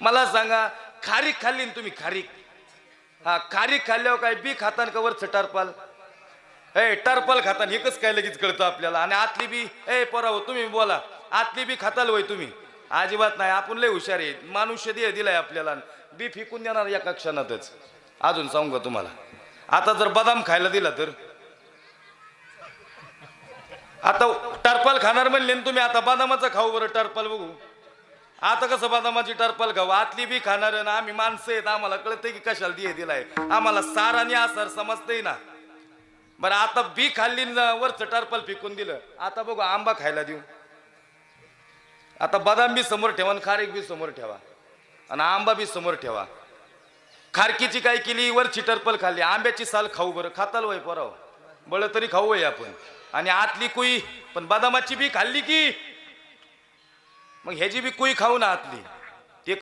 मला सांगा खारीक खाल्ली ना तुम्ही खारीक हा खारीक खाल्ल्यावर काय बी खातान का वरचं टरपाल? ए टरपाल खातान हे काय लगेच कळतं आपल्याला. आणि आतली बी ए पोराव हो, तुम्ही बोला. आतली बी खाताल वय तुम्ही? अजिबात नाही आपण लय हुशार आहे. मानुष्य दे दिलाय आपल्याला. बी फिकून देणार एका क्षणातच. अजून सांगू का तुम्हाला? आता जर बदाम खायला दिला तर? आता टरपाल खाणार म्हणले ना तुम्ही आता बदामाचं खाऊ बरं टरपाल बघू. आता कसं बदामाची टरपल खाऊ? आतली बी खाणार ना. आम्ही माणसं आहेत. आम्हाला कळतंय की कशाला दिये दिलाय. आम्हाला सार आणि आसार समजतंय ना. बरं आता बी खाल्ली ना वरचं टरपल फेकून दिलं. आता बघू आंबा खायला देऊ. आता बदाम बी समोर ठेवा आणि खारीक बी समोर ठेवा. आणि आंबा बी समोर ठेवा. खारकीची काय केली? वरची टरपल खाल्ली. आंब्याची साल खाऊ बरं. खाताल वय पराव? बळ तरी खाऊ वय आपण. आणि आतली कुई? पण बदामाची बी खाल्ली की? मग ह्याची बी कुई खाऊ ना आतली.